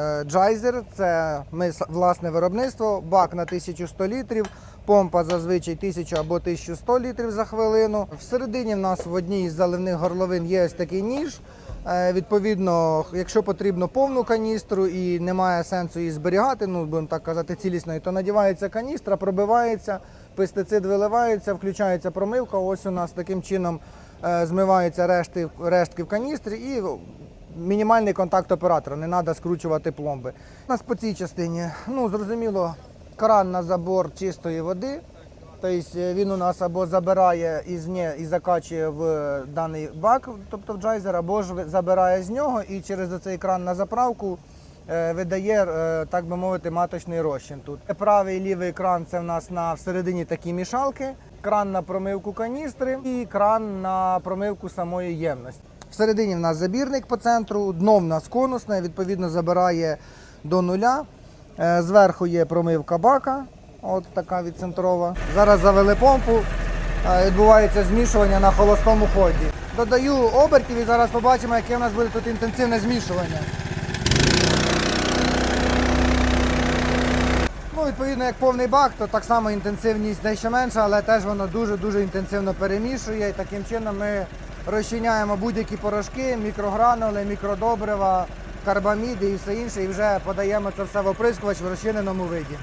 Е, Джайзер це ми власне виробництво, бак на 1100 літрів, помпа зазвичай 1000 або 1100 літрів за хвилину. Всередині в нас в одній із заливних горловин є ось такий ніж. Е, Відповідно, якщо потрібно повну каністру і немає сенсу її зберігати, ну будемо так казати, цілісною, то надівається каністра, пробивається, пестицид виливається, включається промивка. Ось у нас таким чином е, змиваються решти, рештки в каністрі і мінімальний контакт оператора, не треба скручувати пломби. У нас по цій частині, ну зрозуміло, кран на забор чистої води. Тобто е, він у нас або забирає ізні і закачує в даний бак, тобто в джайзер, або ж забирає з нього і через цей кран на заправку е, видає, е, так би мовити, маточний розчин тут. Правий і лівий кран це в нас на всередині такі мішалки, кран на промивку каністри і кран на промивку самої ємності. Всередині в нас забірник по центру, дно в нас конусне, відповідно забирає до нуля. Е, Зверху є промивка бака, от така відцентрова. Зараз завели помпу, е, відбувається змішування на холостому ході. Додаю обертів і зараз побачимо, яке у нас буде тут інтенсивне змішування. Ну, відповідно, як повний бак, то так само інтенсивність дещо менша, але теж воно дуже-дуже інтенсивно перемішує. І таким чином ми розчиняємо будь-які порошки, мікрогранули, мікродобрива, карбаміди і все інше, і вже подаємо це все в оприскувач в розчиненому виді.